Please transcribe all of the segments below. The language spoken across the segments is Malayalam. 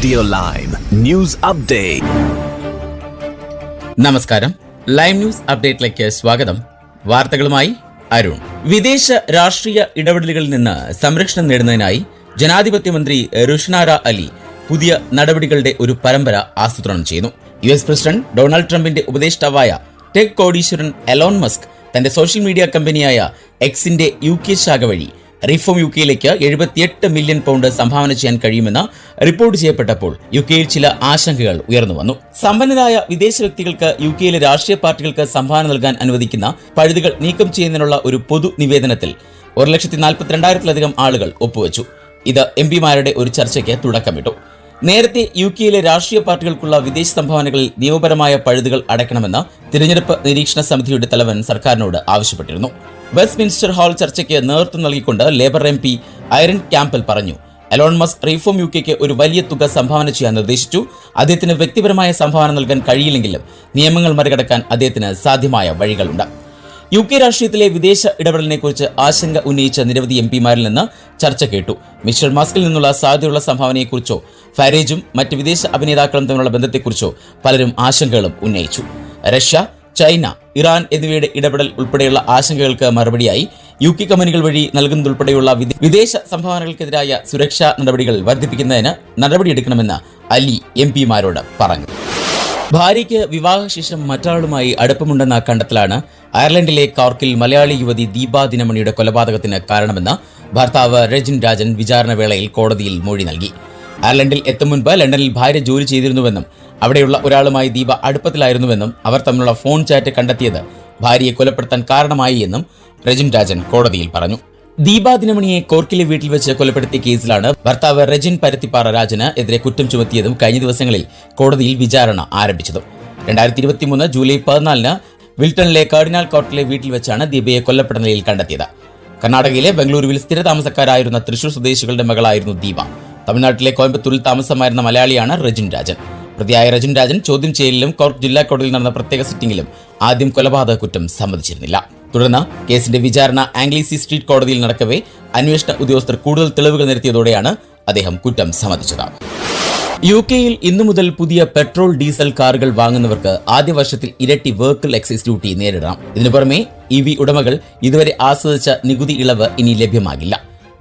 റേഡിയോ ലൈം ന്യൂസ് അപ്ഡേറ്റ് നമസ്കാരം. ലൈം ന്യൂസ് അപ്ഡേറ്റിലേക്ക് സ്വാഗതം. വാർത്തകളുമായി അരുൺ. വിദേശ രാഷ്ട്രീയ ഇടപെടലുകളിൽ നിന്ന് സംരക്ഷണം നേടുന്നതിനായി ജനാധിപത്യ മന്ത്രി റുഷ്നാര അലി പുതിയ നടപടികളുടെ ഒരു പരമ്പര ആസൂത്രണം ചെയ്യുന്നു. യു എസ് പ്രസിഡന്റ് ഡൊണാൾഡ് ട്രംപിന്റെ ഉപദേഷ്ടാവായ ടെക് കോടീശ്വരൻ എലോൺ മസ്ക് തന്റെ സോഷ്യൽ മീഡിയ കമ്പനിയായ എക്സിന്റെ യു കെ ശാഖ വഴി റിഫോം യു കെയിലേക്ക് എഴുപത്തിയെട്ട് മില്യൺ പൗണ്ട് സംഭാവന ചെയ്യാൻ കഴിയുമെന്ന് റിപ്പോർട്ട് ചെയ്യപ്പെട്ടപ്പോൾ യു കെയിൽ ചില ആശങ്കകൾ ഉയർന്നു വന്നു. സമ്പന്നരായ വിദേശ വ്യക്തികൾക്ക് യു കെയിലെ രാഷ്ട്രീയ പാർട്ടികൾക്ക് സംഭാവന നൽകാൻ അനുവദിക്കുന്ന പഴുതുകൾ നീക്കം ചെയ്യുന്നതിനുള്ള ഒരു പൊതു നിവേദനത്തിൽ ഒരു ലക്ഷത്തി നാൽപ്പത്തിരണ്ടായിരത്തിലധികം ആളുകൾ ഒപ്പുവച്ചു. ഇത് എം പിമാരുടെ ഒരു ചർച്ചയ്ക്ക് തുടക്കമിട്ടു. നേരത്തെ യു കെയിലെ രാഷ്ട്രീയ പാർട്ടികൾക്കുള്ള വിദേശ സംഭാവനകളിൽ നിയമപരമായ പഴുതുകൾ അടയ്ക്കണമെന്ന് തിരഞ്ഞെടുപ്പ് നിരീക്ഷണ സമിതിയുടെ തലവൻ സർക്കാരിനോട് ആവശ്യപ്പെട്ടിരുന്നു. വെസ്റ്റ്മിൻസ്റ്റർ ഹാൾ ചർച്ചയ്ക്ക് നേതൃത്വം നൽകിക്കൊണ്ട് labour M P Irene Campbell പറഞ്ഞു. അലോൺ മസ്ക് റീഫോം യു കെക്ക് ഒരു വലിയ തുക സംഭാവന ചെയ്യാൻ നിർദ്ദേശിച്ചു. അദ്ദേഹത്തിന് വ്യക്തിപരമായ സംഭാവന നൽകാൻ കഴിയില്ലെങ്കിലും നിയമങ്ങൾ മറികടക്കാൻ അദ്ദേഹത്തിന് സാധ്യമായ വഴികളുണ്ട്. യു കെ രാഷ്ട്രീയത്തിലെ വിദേശ ഇടപെടലിനെക്കുറിച്ച് ആശങ്ക ഉന്നയിച്ച നിരവധി എം പിമാരിൽ നിന്ന് ചർച്ച കേട്ടു. മിസ്റ്റർ മസ്കിൽ നിന്നുള്ള സാധ്യതയുള്ള സംഭാവനയെക്കുറിച്ചോ ഫാരേജും മറ്റ് വിദേശ അഭിനേതാക്കളും തമ്മിലുള്ള ബന്ധത്തെക്കുറിച്ചോ പലരും ആശങ്കകളും ഉന്നയിച്ചു. റഷ്യ ചൈന ഇറാൻ എന്നിവയുടെ ഇടപെടൽ ഉൾപ്പെടെയുള്ള ആശങ്കകൾക്ക് മറുപടിയായി യു കെ കമ്പനികൾ വഴി നൽകുന്നതുൾപ്പെടെയുള്ള വിദേശ സംഭാവനകൾക്കെതിരായ സുരക്ഷാ നടപടികൾ വർദ്ധിപ്പിക്കുന്നതിന് നടപടിയെടുക്കണമെന്ന് അലി എം പിമാരോട് പറഞ്ഞു. ഭാര്യയ്ക്ക് വിവാഹശേഷം മറ്റൊരാളുമായി അടുപ്പമുണ്ടെന്ന കണ്ടെത്തലാണ് അയർലൻഡിലെ കോർക്കിൽ മലയാളി യുവതി ദീപ ദിനമണിയുടെ കൊലപാതകത്തിന് കാരണമെന്ന് ഭർത്താവ് രജിൻ രാജൻ വിചാരണ വേളയിൽ കോടതിയിൽ മൊഴി നൽകി. അയർലൻഡിൽ എത്തും മുൻപ് ലണ്ടനിൽ ഭാര്യ ജോലി ചെയ്തിരുന്നുവെന്നും അവിടെയുള്ള ഒരാളുമായി ദീപ അടുപ്പത്തിലായിരുന്നുവെന്നും അവർ തമ്മിലുള്ള ഫോൺ ചാറ്റ് കണ്ടെത്തിയത് ഭാര്യയെ കൊലപ്പെടുത്താൻ കാരണമായി എന്നും രജിൻ രാജൻ കോടതിയിൽ പറഞ്ഞു. ദീപ ദിനമണിയെ കോർക്കിലെ വീട്ടിൽ വെച്ച് കൊലപ്പെടുത്തിയ കേസിലാണ് ഭർത്താവ് രജിൻ പരുത്തിപ്പാറ രാജന് എതിരെ കുറ്റം ചുമത്തിയതും കഴിഞ്ഞ ദിവസങ്ങളിൽ കോടതിയിൽ വിചാരണ ആരംഭിച്ചതും. രണ്ടായിരത്തി ഇരുപത്തിമൂന്ന് ജൂലൈ പതിനാലിന് വിൽട്ടണിലെ കാർഡിനാൽ കോർട്ടിലെ വീട്ടിൽ വെച്ചാണ് ദീപയെ കൊല്ലപ്പെട്ട നിലയിൽ കണ്ടെത്തിയത്. കർണാടകയിലെ ബംഗളൂരുവിൽ സ്ഥിരതാമസക്കാരായിരുന്ന തൃശൂർ സ്വദേശികളുടെ മകളായിരുന്നു ദീപ. തമിഴ്നാട്ടിലെ കോയമ്പത്തൂരിൽ താമസമായിരുന്ന മലയാളിയാണ് രജിൻ രാജൻ. പ്രതിയായ രജുൻ രാജൻ ചോദ്യം ചെയ്യലിലും കോർക്ക് ജില്ലാ കോടതിയിൽ നടന്ന പ്രത്യേക സിറ്റിംഗിലും ആദ്യം കൊലപാതക കുറ്റം സമ്മതിച്ചിരുന്നില്ല. തുടർന്ന് കേസിന്റെ വിചാരണ ആംഗ്ലീസി സ്ട്രീറ്റ് കോടതിയിൽ നടക്കവേ അന്വേഷണ ഉദ്യോഗസ്ഥർ കൂടുതൽ തെളിവുകൾ നിരത്തിയതോടെയാണ് അദ്ദേഹം കുറ്റം സമ്മതിച്ചത്. യു കെയിൽ ഇന്നു മുതൽ പുതിയ പെട്രോൾ ഡീസൽ കാറുകൾ വാങ്ങുന്നവർക്ക് ആദ്യ വർഷത്തിൽ ഇരട്ടി വെഹിക്കിൾ എക്സൈസ് ഡ്യൂട്ടി നേരിടണം. ഇതിനു പുറമെ ഇ വി ഉടമകൾ ഇതുവരെ ആസ്വദിച്ച നികുതി ഇളവ് ഇനി ലഭ്യമാകില്ല.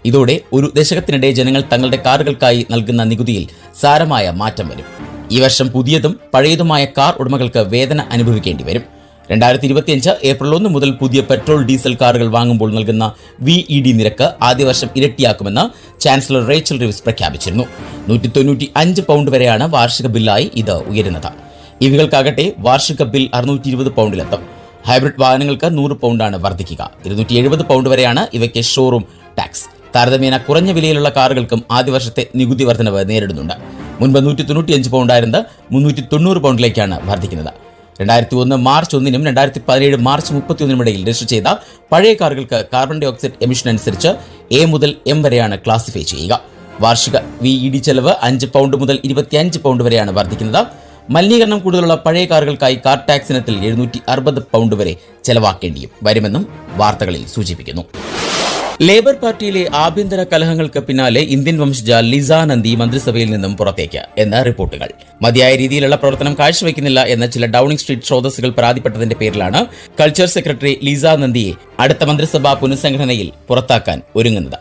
ഇതോടെ ഒരു ദശകത്തിനിടെ ജനങ്ങൾ തങ്ങളുടെ കാറുകൾക്കായി നൽകുന്ന നികുതിയിൽ സാരമായ മാറ്റം വരും. ഈ വർഷം പുതിയതും പഴയതുമായ കാർ ഉടമകൾക്ക് വേദന അനുഭവിക്കേണ്ടി വരും. രണ്ടായിരത്തി ഇരുപത്തിയഞ്ച് ഏപ്രിൽ ഒന്ന് മുതൽ പുതിയ പെട്രോൾ ഡീസൽ കാറുകൾ വാങ്ങുമ്പോൾ നൽകുന്ന വി ഇ ഡി നിരക്ക് ആദ്യ വർഷം ഇരട്ടിയാക്കുമെന്ന് ചാൻസലർ റേച്ചൽ റിവിസ് പ്രഖ്യാപിച്ചിരുന്നു. നൂറ്റി തൊണ്ണൂറ്റി അഞ്ച് പൗണ്ട് വരെയാണ് വാർഷിക ബില്ലായി ഇത് ഉയരുന്നത്. ഇവകൾക്കാകട്ടെ വാർഷിക ബിൽ അറുന്നൂറ്റി ഇരുപത് പൗണ്ടിലെത്തും. ഹൈബ്രിഡ് വാഹനങ്ങൾക്ക് നൂറ് പൗണ്ടാണ് വർദ്ധിക്കുക. ഇരുന്നൂറ്റി എഴുപത് പൗണ്ട് വരെയാണ് ഇവയ്ക്ക് ഷോറൂം ടാക്സ്. താരതമ്യേന കുറഞ്ഞ വിലയിലുള്ള കാറുകൾക്കും ആദ്യ വർഷത്തെ നികുതി വർധനവ് നേരിടുന്നുണ്ട്. മുൻപ് നൂറ്റി തൊണ്ണൂറ്റിയഞ്ച് പൗണ്ടായിരുന്നത് മുന്നൂറ്റി തൊണ്ണൂറ് പൗണ്ടിലേക്കാണ് വർദ്ധിക്കുന്നത്. രണ്ടായിരത്തി ഒന്ന് മാർച്ച് ഒന്നിനും രണ്ടായിരത്തി പതിനേഴ് മാർച്ച് മുപ്പത്തിയൊന്നിനും ഇടയിൽ രജിസ്റ്റർ ചെയ്ത പഴയ കാറുകൾക്ക് കാർബൺ ഡൈ ഓക്സൈഡ് എമിഷൻ അനുസരിച്ച് എ മുതൽ എം വരെയാണ് ക്ലാസിഫൈ ചെയ്യുക. വാർഷിക വി ഇ ഡി ചെലവ് അഞ്ച് പൗണ്ട് മുതൽ ഇരുപത്തിയഞ്ച് പൗണ്ട് വരെയാണ് വർദ്ധിക്കുന്നത്. മലിനീകരണം കൂടുതലുള്ള പഴയ കാറുകൾക്കായി കാർ ടാക്സ് ഇനത്തിൽ എഴുന്നൂറ്റി അറുപത് പൗണ്ട് വരെ ചെലവാക്കേണ്ടിയും വരുമെന്നും വാർത്തകളിൽ സൂചിപ്പിക്കുന്നു. ലേബർ പാർട്ടിയിലെ ആഭ്യന്തര കലഹങ്ങൾക്ക് പിന്നാലെ ഇന്ത്യൻ വംശജ ലിസ നന്ദി മന്ത്രിസഭയിൽ നിന്നും പുറത്തേക്ക് എന്ന റിപ്പോർട്ടുകൾ. മതിയായ രീതിയിലുള്ള പ്രവർത്തനം കാഴ്ചവെക്കുന്നില്ല എന്ന ചില ഡൌണിംഗ് സ്ട്രീറ്റ് സ്രോതസ്സുകൾ പരാതിപ്പെട്ടതിന്റെ പേരിലാണ് കൾച്ചർ സെക്രട്ടറി ലിസ നന്ദിയെ അടുത്ത മന്ത്രിസഭാ പുനഃസംഘടനയിൽ പുറത്താക്കാൻ ഒരുങ്ങുന്നത്.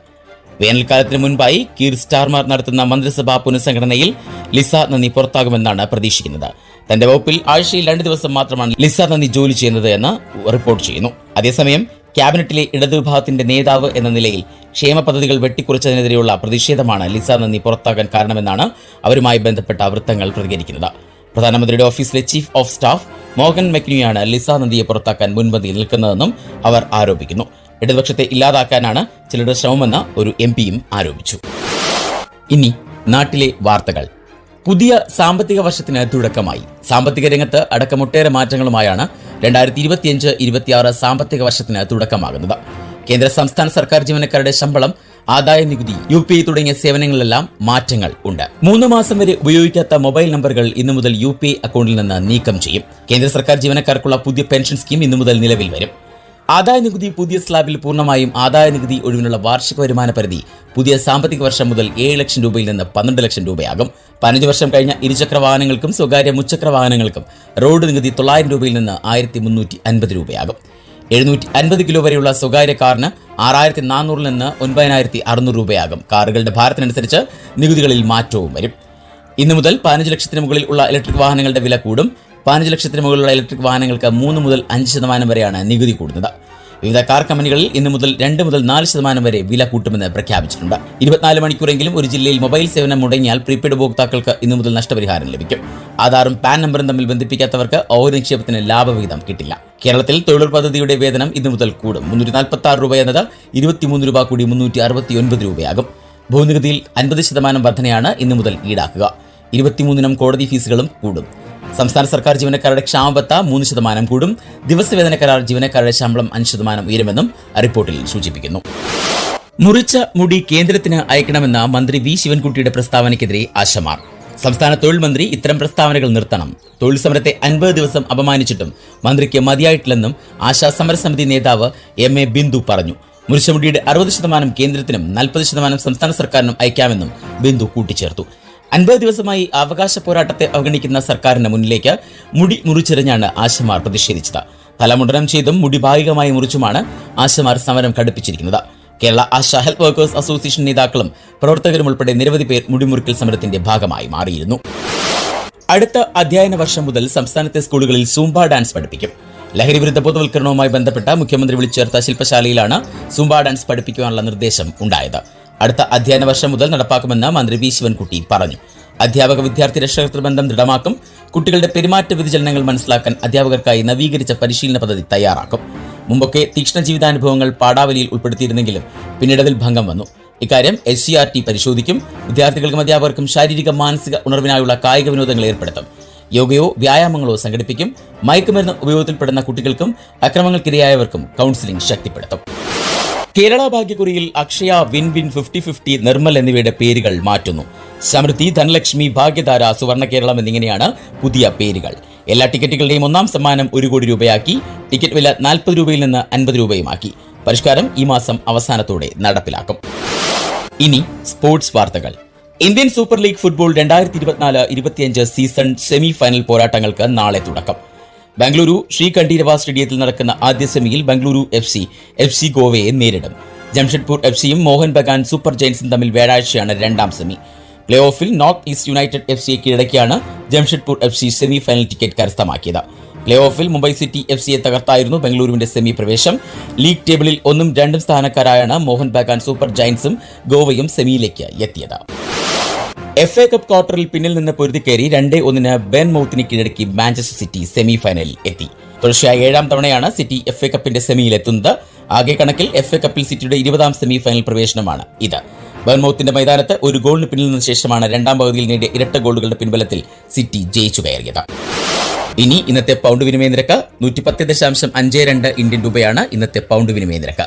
വേനൽക്കാലത്തിന് മുൻപായി കീർ സ്റ്റാർമാർ നടത്തുന്ന മന്ത്രിസഭാ പുനഃസംഘടനയിൽ ലിസ നന്ദി പുറത്താകുമെന്നാണ് പ്രതീക്ഷിക്കുന്നത്. തന്റെ വകുപ്പിൽ ആഴ്ചയിൽ രണ്ട് ദിവസം മാത്രമാണ് ലിസ നന്ദി ജോലി ചെയ്യുന്നത് എന്ന് റിപ്പോർട്ട് ചെയ്യുന്നു. അതേസമയം ക്യാബിനറ്റിലെ ഇടതുവിഭാഗത്തിന്റെ നേതാവ് എന്ന നിലയിൽ ക്ഷേമ പദ്ധതികൾ വെട്ടിക്കുറച്ചതിനെതിരെയുള്ള പ്രതിഷേധമാണ് ലിസ നന്ദി പുറത്താകാൻ കാരണമെന്നാണ് അവരുമായി ബന്ധപ്പെട്ട വൃത്തങ്ങൾ പ്രതികരിക്കുന്നത്. പ്രധാനമന്ത്രിയുടെ ഓഫീസിലെ ചീഫ് ഓഫ് സ്റ്റാഫ് മോഹൻ മെക്നിയാണ് ലിസ നന്ദിയെ പുറത്താക്കാൻ മുൻപന്തിയിൽ നിൽക്കുന്നതെന്നും അവർ ആരോപിക്കുന്നു. ഇടതുപക്ഷത്തെ ഇല്ലാതാക്കാനാണ് ചിലരുടെ ശ്രമമെന്ന് ഒരു എം പിയും ആരോപിച്ചു. ഇനി നാട്ടിലെ വാർത്തകൾ. പുതിയ സാമ്പത്തിക വർഷത്തിന് തുടക്കമായി. സാമ്പത്തിക രംഗത്ത് അടക്കമൊട്ടേറെ മാറ്റങ്ങളുമായാണ് രണ്ടായിരത്തി ഇരുപത്തിയഞ്ച് ഇരുപത്തിയാറ് സാമ്പത്തിക വർഷത്തിന് തുടക്കമാകുന്നത്. കേന്ദ്ര സംസ്ഥാന സർക്കാർ ജീവനക്കാരുടെ ശമ്പളം ആദായ നികുതി യു പി ഐ തുടങ്ങിയ സേവനങ്ങളിലെല്ലാം മാറ്റങ്ങൾ ഉണ്ട്. മൂന്ന് മാസം വരെ ഉപയോഗിക്കാത്ത മൊബൈൽ നമ്പറുകൾ ഇന്നു മുതൽ യു പി ഐ അക്കൗണ്ടിൽ നിന്ന് നീക്കം ചെയ്യും. കേന്ദ്ര സർക്കാർ ജീവനക്കാർക്കുള്ള പുതിയ പെൻഷൻ സ്കീം ഇന്നു മുതൽ നിലവിൽ വരും. ആദായ നികുതി പുതിയ സ്ലാബിൽ പൂർണമായും ആദായ നികുതി ഒഴിവിനുള്ള വാർഷിക വരുമാന പരിധി പുതിയ സാമ്പത്തിക വർഷം മുതൽ ഏഴ് ലക്ഷം രൂപയിൽ നിന്ന് പന്ത്രണ്ട് ലക്ഷം രൂപയാകും. പതിനഞ്ച് വർഷം കഴിഞ്ഞ ഇരുചക്ര വാഹനങ്ങൾക്കും സ്വകാര്യ മുച്ചക്ര വാഹനങ്ങൾക്കും റോഡ് നികുതി തൊള്ളായിരം രൂപയിൽ നിന്ന് ആയിരത്തി മുന്നൂറ്റി അൻപത് രൂപയാകും. എഴുന്നൂറ്റി അൻപത് കിലോ വരെയുള്ള സ്വകാര്യ കാറിന് ആറായിരത്തി നാനൂറിൽ നിന്ന് ഒൻപതിനായിരത്തി അറുന്നൂറ് രൂപയാകും. കാറുകളുടെ ഭാരത്തിനനുസരിച്ച് നികുതികളിൽ മാറ്റവും വരും. ഇന്നു മുതൽ പതിനഞ്ച് ലക്ഷത്തിന് മുകളിൽ ഉള്ള ഇലക്ട്രിക് വാഹനങ്ങളുടെ വില കൂടും. പതിനഞ്ച് ലക്ഷത്തിന് മുകളിലുള്ള ഇലക്ട്രിക് വാഹനങ്ങൾക്ക് മൂന്ന് മുതൽ അഞ്ച് ശതമാനം വരെയാണ് നികുതി കൂടുന്നത്. വിവിധ കാർ കമ്പനികളിൽ ഇന്ന് മുതൽ രണ്ട് മുതൽ നാല് ശതമാനം വരെ വില കൂട്ടുമെന്ന് പ്രഖ്യാപിച്ചിട്ടുണ്ട്. ഇരുപത്തിനാല് മണിക്കൂറെങ്കിലും ഒരു ജില്ലയിൽ മൊബൈൽ സേവനം മുടങ്ങിയാൽ പ്രീപെയ്ഡ് ഉപഭോക്താക്കൾക്ക് ഇന്നു മുതൽ നഷ്ടപരിഹാരം ലഭിക്കും. ആധാറും പാൻ നമ്പറും തമ്മിൽ ബന്ധിപ്പിക്കാത്തവർക്ക് ഓഹരി നിക്ഷേപത്തിന് ലാഭവിഹിതം കിട്ടില്ല. കേരളത്തിൽ തൊഴിലുറപ്പ് പദ്ധതിയുടെ വേതനം ഇന്നു മുതൽ കൂടും. മുന്നൂറ്റി നാൽപ്പത്തി ആറ് രൂപ എന്നത് ഇരുപത്തിമൂന്ന് രൂപ കൂടി മുന്നൂറ്റി അറുപത്തി ഒൻപത് രൂപയാകും. ഭൂനികുതിയിൽ അൻപത് ശതമാനം വർധനയാണ് ഇന്നു മുതൽ ഈടാക്കുക. ഇരുപത്തിമൂന്നിനം കോടതി ഫീസുകളും കൂടും. സംസ്ഥാന സർക്കാർ ജീവനക്കാരുടെ ക്ഷാമബത്ത മൂന്ന് ശതമാനം കൂടും. ദിവസവേതന കരാർ ജീവനക്കാരുടെ ശമ്പളം അഞ്ച് ശതമാനം ഉയരുമെന്നും റിപ്പോർട്ടിൽ സൂചിപ്പിക്കുന്നു. മുറിച്ച മുടി കേന്ദ്രത്തിന് അയക്കണമെന്ന മന്ത്രി വി ശിവൻകുട്ടിയുടെ പ്രസ്താവനയ്ക്കെതിരെ ആശമാർ സംസ്ഥാന തൊഴിൽ മന്ത്രി ഇത്തരം പ്രസ്താവനകൾ നിർത്തണം. തൊഴിൽ സമരത്തെ അൻപത് ദിവസം അപമാനിച്ചിട്ടും മന്ത്രിക്ക് മതിയായിട്ടില്ലെന്നും ആശാ സമരസമിതി നേതാവ് എം എ ബിന്ദു പറഞ്ഞു. മുറിച്ചമുടിയുടെ അറുപത് ശതമാനം കേന്ദ്രത്തിനും നാൽപ്പത് ശതമാനം സംസ്ഥാന സർക്കാരിനും അയക്കാമെന്നും ബിന്ദു കൂട്ടിച്ചേർത്തു. അൻപത് ദിവസമായി അവകാശ പോരാട്ടത്തെ അവഗണിക്കുന്ന സർക്കാരിന് മുന്നിലേക്ക് മുടി മുറിച്ചെറിഞ്ഞാണ് ആശമാർ പ്രതിഷേധിച്ചത്. തലമുണ്ടനം ചെയ്തും മുടി ഭാഗികമായി മുറിച്ചുമാണ് ആശമാർ സമരം കടുപ്പിച്ചിരിക്കുന്നത്. Kerala Asha health workers association നേതാക്കളും പ്രവർത്തകരും ഉൾപ്പെടെ നിരവധി പേർ മുടിമുറിക്കൽ സമരത്തിന്റെ ഭാഗമായി മാറിയിരുന്നു. അടുത്ത അധ്യയന വർഷം മുതൽ സംസ്ഥാനത്തെ സ്കൂളുകളിൽ സൂംബ ഡാൻസ് പഠിപ്പിക്കും. ലഹരി വിരുദ്ധ ബോധവൽക്കരണവുമായി ബന്ധപ്പെട്ട മുഖ്യമന്ത്രി വിളിച്ചേർത്ത ശില്പശാലയിലാണ് സൂംബ ഡാൻസ് പഠിപ്പിക്കുവാനുള്ള നിർദ്ദേശം ഉണ്ടായത്. അടുത്ത അധ്യയന വർഷം മുതൽ നടപ്പാക്കുമെന്ന് മന്ത്രി വി ശിവൻകുട്ടി പറഞ്ഞു. അധ്യാപക വിദ്യാർത്ഥി രക്ഷകർത്തൃ ബന്ധം ദൃഢമാക്കും. കുട്ടികളുടെ പെരുമാറ്റ വ്യതിചലനങ്ങൾ മനസ്സിലാക്കാൻ അധ്യാപകർക്കായി നവീകരിച്ച പരിശീലന പദ്ധതി തയ്യാറാക്കും. മുമ്പൊക്കെ തീക്ഷ്ണ ജീവിതാനുഭവങ്ങൾ പാഠാവലിയിൽ ഉൾപ്പെടുത്തിയിരുന്നെങ്കിലും പിന്നീട് അതിൽ ഭംഗം വന്നു. ഇക്കാര്യം എസ് സി ആർ ടി പരിശോധിക്കും. വിദ്യാർത്ഥികൾക്കും അധ്യാപകർക്കും ശാരീരിക മാനസിക ഉണർവിനായുള്ള കായിക വിനോദങ്ങൾ ഏർപ്പെടുത്തും. യോഗയോ വ്യായാമങ്ങളോ സംഘടിപ്പിക്കും. മയക്കുമരുന്ന് ഉപയോഗത്തിൽപ്പെടുന്ന കുട്ടികൾക്കും അക്രമങ്ങൾക്കിരയായവർക്കും കൗൺസിലിംഗ് ശക്തിപ്പെടുത്തും. Kerala ഭാഗ്യക്കുറിയിൽ Akshaya win win fifty fifty Nirmal എന്നിവയുടെ പേരുകൾ മാറ്റുന്നു. സമൃദ്ധി ധനലക്ഷ്മി ഭാഗ്യധാര സുവർണ കേരളം എന്നിങ്ങനെയാണ് പുതിയ പേരുകൾ. എല്ലാ ടിക്കറ്റുകളുടെയും ഒന്നാം സമ്മാനം ഒരു കോടി രൂപയാക്കി. ടിക്കറ്റ് വില നാൽപ്പത് രൂപയിൽ നിന്ന് അൻപത് രൂപയുമാക്കി. പരിഷ്കാരം ഈ മാസം അവസാനത്തോടെ നടപ്പിലാക്കും. ഇനി സ്പോർട്സ് വാർത്തകൾ. ഇന്ത്യൻ സൂപ്പർ ലീഗ് ഫുട്ബോൾ രണ്ടായിരത്തി ഇരുപത്തിനാല് ഇരുപത്തിയഞ്ച് സീസൺ സെമി ഫൈനൽ പോരാട്ടങ്ങൾക്ക് നാളെ തുടക്കം. ബംഗളൂരു ശ്രീകണ്ഠീരവ സ്റ്റേഡിയത്തിൽ നടക്കുന്ന ആദ്യ സെമിയിൽ Bengaluru F C F C ഗോവയെ നേരിടും. ജംഷഡ്പൂർ എഫ് സിയും മോഹൻ ബഗാൻ സൂപ്പർ ജയൻസും തമ്മിൽ വ്യാഴാഴ്ചയാണ് രണ്ടാം സെമി. പ്ലേ ഓഫിൽ നോർത്ത് ഈസ്റ്റ് യുണൈറ്റഡ് എഫ് സിയെ കീഴടക്കിയാണ് Jamshedpur F C semi final ticket കരസ്ഥമാക്കിയത്. പ്ലേ ഓഫിൽ മുംബൈ സിറ്റി എഫ് സിയെ തകർത്തായിരുന്നു ബംഗളൂരുവിന്റെ സെമി പ്രവേശം. ലീഗ് ടേബിളിൽ ഒന്നും രണ്ടും സ്ഥാനക്കാരായാണ് മോഹൻ ബഗാൻ സൂപ്പർ ജയൻസും ഗോവയും സെമിയിലേക്ക് എത്തിയത്. എഫ് എ കപ്പ് ക്വാർട്ടറിൽ പിന്നിൽ നിന്ന് പൊരുതിക്കേറി രണ്ടേ ഒന്നിന് ബെൻ മൗത്തിന് കീഴടക്കി മാഞ്ചസ്റ്റർ സിറ്റി സെമി ഫൈനലിൽ എത്തി. തുടർച്ചയായ ഏഴാം തവണയാണ് സിറ്റി എഫ് എ കപ്പിന്റെ സെമിയിൽ എത്തുന്നത്. ആകെ കണക്കിൽ എഫ് എ കപ്പിൽ സിറ്റിയുടെ ഇരുപതാം സെമി ഫൈനൽ പ്രവേശനമാണ് ഇത്. ബെർമൌത്തിന്റെ മൈതാനത്ത് ഒരു ഗോളിന് പിന്നിൽ നിന്ന ശേഷമാണ് രണ്ടാം പകുതിയിൽ നേടിയ ഇരട്ട ഗോളുകളുടെ പിൻബലത്തിൽ സിറ്റി ജയിച്ചു കയറിയത്. ഇനി ഇന്നത്തെ പൗണ്ട് വിനിമയ നിരക്ക് നൂറ്റി പത്ത് ദശാംശം അഞ്ച് രണ്ട് ഇന്ത്യൻ രൂപയാണ് ഇന്നത്തെ പൗണ്ട് വിനിമയ നിരക്ക്.